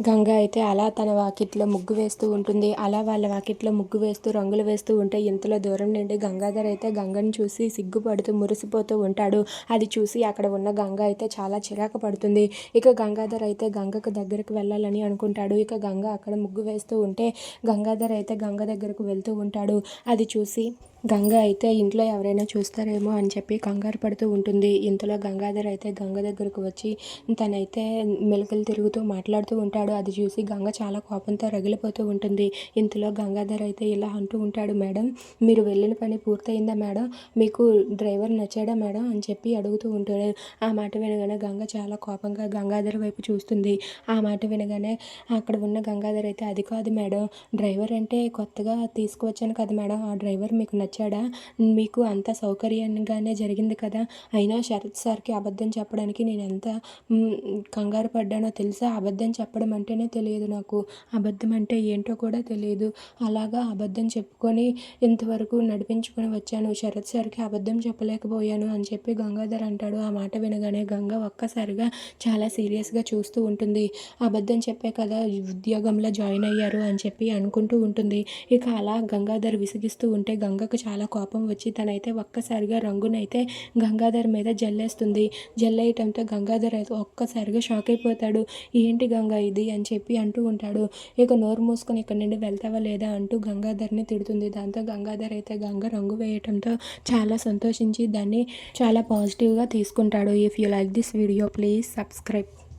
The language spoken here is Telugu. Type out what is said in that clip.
గంగ అయితే అలా తన వాకిట్లో ముగ్గు వేస్తూ ఉంటుంది. అలా వాళ్ళ వాకిట్లో ముగ్గు వేస్తూ రంగులు వేస్తూ ఉంటే ఇంతలో దూరం నుండి గంగాధర్ అయితే గంగని చూసి సిగ్గుపడుతూ మురిసిపోతూ ఉంటాడు. అది చూసి అక్కడ ఉన్న గంగ అయితే చాలా చిరాకు పడుతుంది. ఇక గంగాధర్ అయితే గంగకు దగ్గరకు వెళ్ళాలని అనుకుంటాడు. ఇక గంగ అక్కడ ముగ్గు వేస్తూ ఉంటే గంగాధర్ అయితే గంగ దగ్గరకు వెళ్తూ ఉంటాడు. అది చూసి గంగ అయితే ఇంట్లో ఎవరైనా చూస్తారేమో అని చెప్పి కంగారు పడుతూ ఉంటుంది. ఇంతలో గంగాధర్ అయితే గంగ దగ్గరకు వచ్చి తనైతే మెలకలు తిరుగుతూ మాట్లాడుతూ ఉంటాడు. అది చూసి గంగ చాలా కోపంతో రగిలిపోతూ ఉంటుంది. ఇంతలో గంగాధర్ అయితే ఇలా అంటూ ఉంటాడు మేడం మీరు వెళ్ళిన పని పూర్తయిందా మేడం? మీకు డ్రైవర్ నచ్చాడా మేడం? అని చెప్పి అడుగుతూ ఉంటాడు. ఆ మాట వినగానే గంగ చాలా కోపంగా గంగాధర్ వైపు చూస్తుంది. ఆ మాట వినగానే అక్కడ ఉన్న గంగాధర్ అయితే అది కాదు మేడం డ్రైవర్ అంటే కొత్తగా తీసుకువచ్చాను కదా మేడం. ఆ డ్రైవర్ మీకు వచ్చాడా? మీకు అంత సౌకర్యంగానే జరిగింది కదా? అయినా శరత్ సార్కి అబద్ధం చెప్పడానికి నేను ఎంత కంగారు పడ్డానో తెలుసా? అబద్ధం చెప్పడం అంటేనే తెలియదు నాకు. అబద్ధం అంటే ఏంటో కూడా తెలియదు. అలాగా అబద్ధం చెప్పుకొని ఇంతవరకు నడిపించుకొని వచ్చాను. శరత్ సార్కి అబద్ధం చెప్పలేకపోయాను అని చెప్పి గంగాధర్ అంటాడు. ఆ మాట వినగానే గంగ ఒక్కసారిగా చాలా సీరియస్గా చూస్తూ ఉంటుంది. అబద్ధం చెప్పే కదా ఉద్యోగంలో జాయిన్ అయ్యారు అని చెప్పి అనుకుంటూ ఉంటుంది. ఇక అలా గంగాధర్ విసిగిస్తూ ఉంటే గంగకు చాలా కోపం వచ్చి తనైతే ఒక్కసారిగా రంగునైతే గంగాధర్ మీద జల్లేస్తుంది. జల్లేయటంతో గంగాధర్ అయితే ఒక్కసారిగా షాక్ అయిపోతాడు ఏంటి గంగా ఇది? అని చెప్పి అంటూ ఉంటాడు. ఇక నోరు మూసుకొని ఇక్కడి నుండి వెళ్తావా లేదా? అంటూ గంగాధర్ని తిడుతుంది. దాంతో గంగాధర్ అయితే గంగ రంగు వేయటంతో చాలా సంతోషించి దాన్ని చాలా పాజిటివ్గా తీసుకుంటాడు. If you like this video please subscribe.